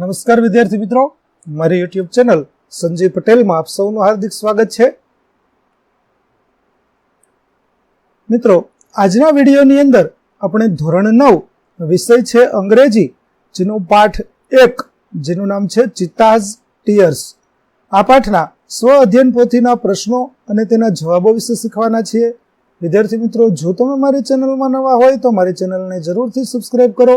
નમસ્કાર વિદ્યાર્થી મિત્રો મારી યુટ્યુબ ચેનલ સંજીવ પટેલમાં આપ સૌનું હાર્દિક સ્વાગત છે મિત્રો આજના વિડીયોની અંદર આપણે ધોરણ નવ વિષય છે અંગ્રેજી જેનો પાઠ એક જેનું નામ છે ચિત્તાઝ ટીયર્સ આ પાઠના સ્વ અધ્યયન પોથીના પ્રશ્નો અને તેના જવાબો વિશે શીખવાના છીએ વિદ્યાર્થી મિત્રો જો તમે મારી ચેનલમાં નવા હોય તો મારી ચેનલને જરૂરથી સબસ્ક્રાઇબ કરો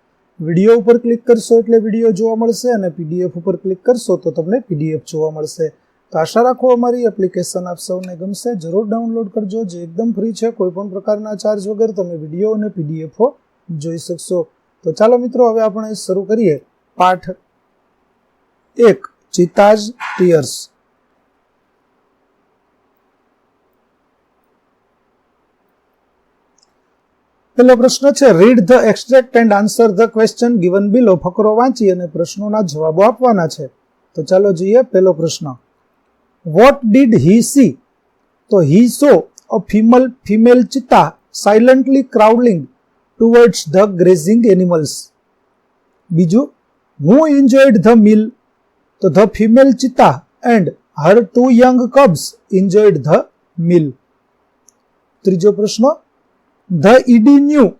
વિડીયો ઉપર ક્લિક કરશો એટલે વિડીયો જોવા મળશે અને પીડીએફ ઉપર ક્લિક કરશો તો તમને પીડીએફ જોવા મળશે તો આશા રાખો અમારી એપ્લિકેશન આપ સૌને ગમશે જરૂર ડાઉનલોડ કરજો જે એકદમ ફ્રી છે કોઈપણ પ્રકારના ચાર્જ વગર તમે વિડીયો અને પીડીએફો જોઈ શકશો તો ચાલો મિત્રો હવે આપણે શરૂ કરીએ પાઠ એક ચિતાજ ટીયર્સ પહેલો પ્રશ્ન છે read the extract and answer the question given below ફકરો વાંચી અને પ્રશ્નોના જવાબો આપવાના છે તો ચાલો જોઈએ પહેલો પ્રશ્ન વોટ ડીડ હી સી તો he saw a female female cheetah silently crawling towards the grazing animals બીજું હું એન્જોયડ ધ મિલ તો the female cheetah and her two young cubs enjoyed the meal ત્રીજો પ્રશ્ન The ED knew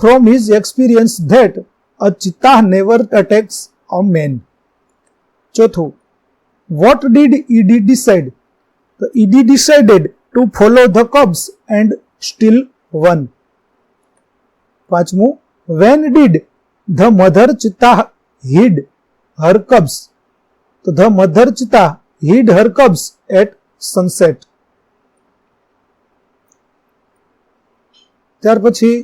from his experience that a cheetah never attacks a man. Chothu, what did ED decide? The ED decided to follow the cubs and still won. Pachmu, when did the mother cheetah hid her cubs? So the mother cheetah hid her cubs at sunset. ત્યાર પછી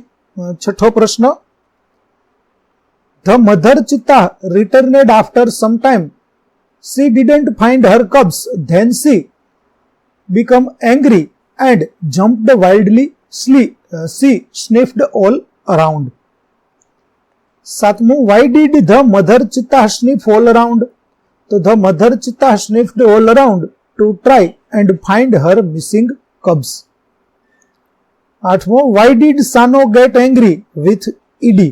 છઠ્ઠો પ્રશ્ન the mother cheetah returned after some time she didn't find her cubs then she became angry and jumped wildly Slee, she sniffed all around સાતમું why did the mother cheetah sniff all around તો the mother cheetah sniffed all around to try and find her missing cubs આઠમો why did Sano get angry with Edi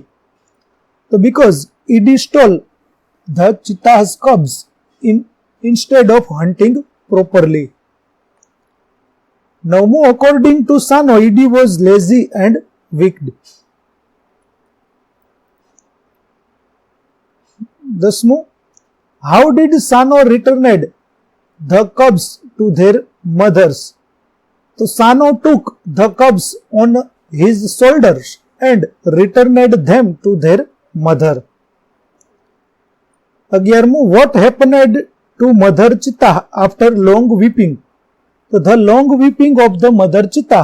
તો because Edi stole the cheetah's cubs in instead of hunting properly નવમું according to Sano Edi was lazy and wicked દસમું how did Sano returned the cubs to their mothers so Sano took the cubs on his shoulders and returned them to their mother. Agyarmu, what happened to mother chita after long weeping? the long weeping of the mother chita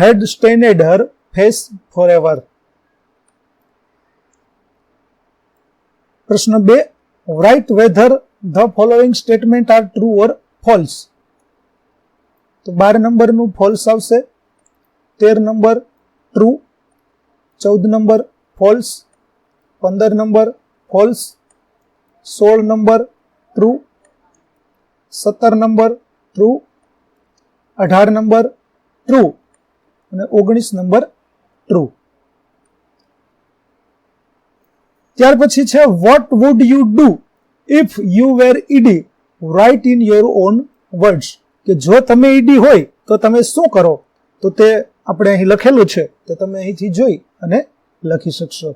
had stained her face forever. Prashna B. Write whether the following statement are true or false. તો બાર નંબરનું false આવશે તેર number true ચૌદ number false પંદર number false સોળ number true સત્તર number true અઢાર number true અને ઓગણીસ નંબર ટ્રુ ત્યાર પછી છે what would you do if you were Edi write in your own words કે જો તમે ઈડી હોય તો તમે શું કરો તો તે આપણે અહીં લખેલું છે તો તમે અહીંથી જોઈ અને લખી શકશો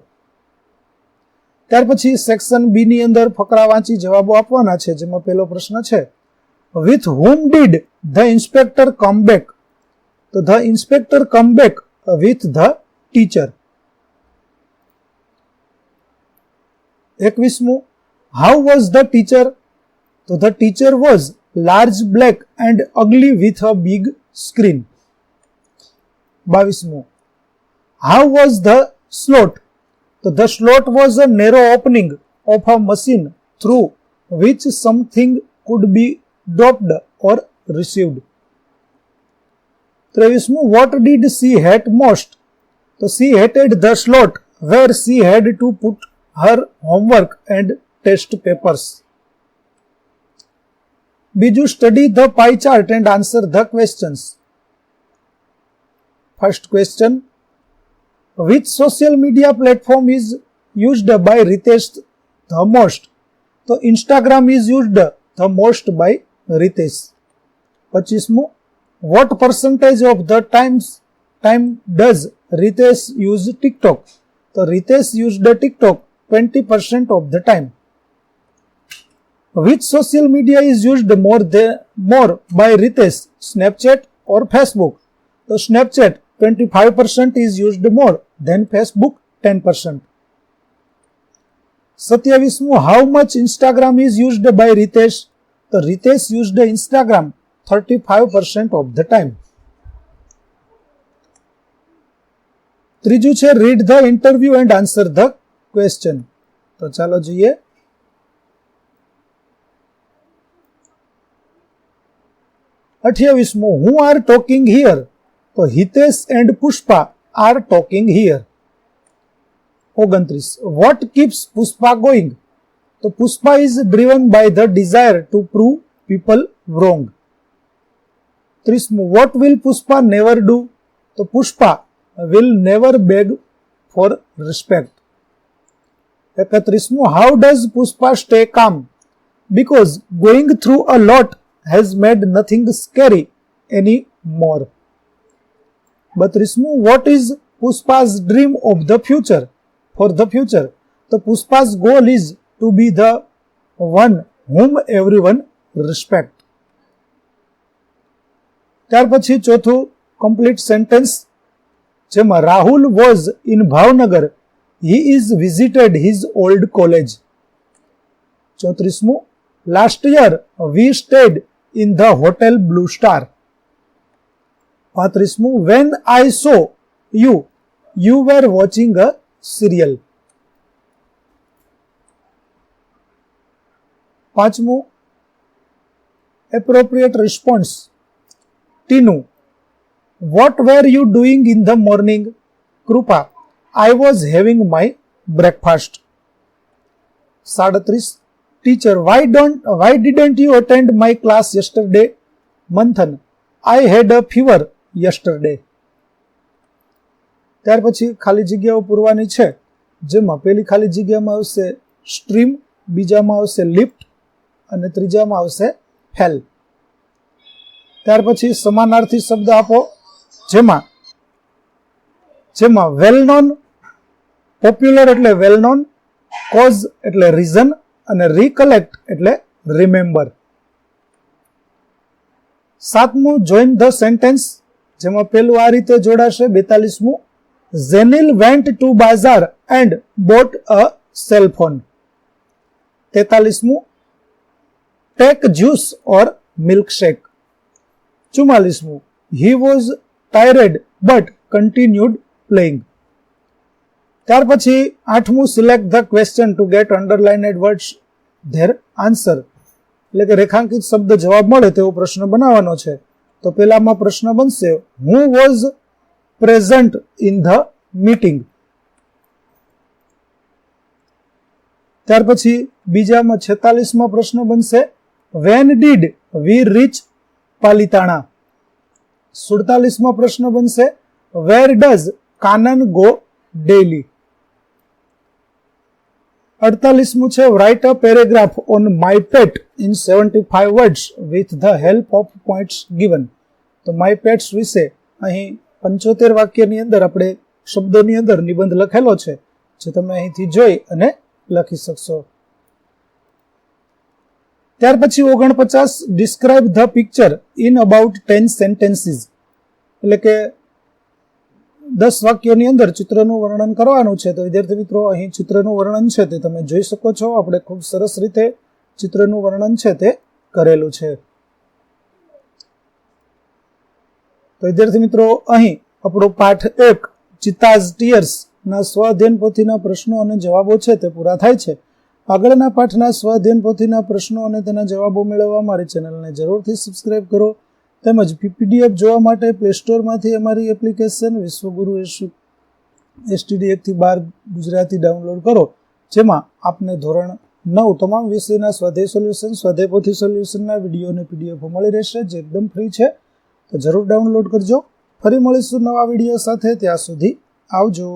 ત્યાર પછી સેક્શન બી ની અંદર ફકરા વાંચી જવાબો આપવાના છે જેમાં પહેલો પ્રશ્ન છે with whom did the inspector come back તો the inspector come with the teacher એકવીસમું હાઉ વોઝ ધ ટીચર તો the teacher was large black and ugly with a big screen. બાવીસમું How was the slot? So the slot was a narrow opening of a machine through which something could be dropped or received. ત્રેવીસમું What did she hate most? So she hated the slot where she had to put her homework and test papers. Biju study the pie chart and answer the questions. First question. Which social media platform is used by Ritesh the most? So Instagram is used the most by Ritesh. Pachismo. What percentage of the times time does Ritesh use TikTok? So Ritesh used TikTok 20% of the time. Which social media is used more than more by Ritesh, Snapchat or Facebook? તો Snapchat 25% is used more than Facebook 10%. સત્યાવીસમું how much Instagram is used by Ritesh? તો Ritesh used Instagram 35% of the time. ત્રીજું છે read the interview and answer the question તો ચાલો જોઈએ અઠ્યાવીસમું who are talking here તો Hitesh and Pushpa are talking here ઓગણત્રીસ વોટ કીપ્સ પુષ્પા ગોઈંગ તો Pushpa is driven by the desire to prove people wrong ત્રીસમું what will Pushpa never do તો Pushpa will never beg for respect એકત્રીસમું how does Pushpa stay calm because going through a lot has made nothing scary any more બત્રીસમું what is Pushpa's dream of the future for the future તો Pushpa's goal is to be the one whom every one respect ત્યાર પછી ચોથું complete sentence જેમાં Rahul was in Bhavnagar he is visited his old college ચોત્રીસમું last year we stayed in the Hotel Blue Star. Patrismu, when I saw you, you were watching a serial. Pachmu, appropriate response. Tinu, what were you doing in the morning? Krupa, I was having my breakfast. Sadatris. Teacher, why don't why didn't you attend my class yesterday? Manthan, I had a fever yesterday. ત્યાર પછી ખાલી જગ્યાઓ પૂરવાની છે જેમાં પહેલી ખાલી જગ્યામાં આવશે સ્ટ્રીમ બીજામાં આવશે લિફ્ટ અને ત્રીજામાં આવશે ફેલ ત્યાર પછી સમાનાર્થી શબ્દ આપો જેમાં જેમાં વેલ નોન પોપ્યુલર એટલે વેલ નોન કોઝ એટલે રીઝન અને રિકલેક્ટ એટલે રિમેમ્બર સાતમું જોઈન ધ સેન્ટેન્સ જેમાં પેલું આ રીતે જોડાશે બેતાલીસમું Zenil went to bazaar and bought a cellphone તેતાલીસમું ટેક જ્યુસ ઓર મિલ્કશેક ચુમ્માલીસમું he was tired but continued playing ત્યાર પછી આઠમું select the question to get underlined words their answer એટલે કે રેખાંકિત શબ્દ જવાબ મળે તેવો પ્રશ્ન બનાવવાનો છે તો પેલામાં પ્રશ્ન બનશે who was present in the meeting ત્યાર પછી બીજામાં છેતાલીસમાં પ્રશ્ન બનશે when did we reach Palitana સુડતાલીસમાં પ્રશ્ન બનશે where does Kanan go daily અડતાલીસમું છે write a paragraph on my pet in seventy five words with the help of points given તો માય પેટ્સ વિશે અહીં પંચોતેર વાક્યની અંદર આપણે શબ્દોની અંદર નિબંધ લખેલો છે જે તમે અહીંથી જોઈ અને લખી શકશો ત્યાર પછી ઓગણપચાસ describe the picture in about ten sentences એટલે કે દસ વાક્યોની અંદર ચિત્રનું વર્ણન કરવાનું છે તો વિદ્યાર્થી મિત્રો અહીં ચિત્રનું વર્ણન છે તે તમે જોઈ શકો છો આપણે ખૂબ સરસ રીતે ચિત્રનું વર્ણન છે તે કરેલું છે તો વિદ્યાર્થી મિત્રો અહીં આપણો પાઠ એક ચિતાઝ ટીયર્સ ના સ્વાધ્યન પોથીના પ્રશ્નો અને જવાબો છે તે પૂરા થાય છે આગળના પાઠના સ્વાધ્યન પોથીના પ્રશ્નો અને તેના જવાબો મેળવવા મારી ચેનલને જરૂરથી સબસ્ક્રાઇબ કરો તેમજ પીપીડીએફ જોવા માટે પ્લે સ્ટોરમાંથી અમારી એપ્લિકેશન વિશ્વગુરુ એસટીડી એસટીડીએફથી બાર ગુજરાતી ડાઉનલોડ કરો જેમાં આપને ધોરણ નવ તમામ વિષયના સ્વાધ્યાય સોલ્યુશન સ્વાધ્યાય પોથી સોલ્યુશનના વિડીયો અને પીડીએફો મળી રહેશે જે એકદમ ફ્રી છે તો જરૂર ડાઉનલોડ કરજો ફરી મળીશું નવા વિડીયો સાથે ત્યાં સુધી આવજો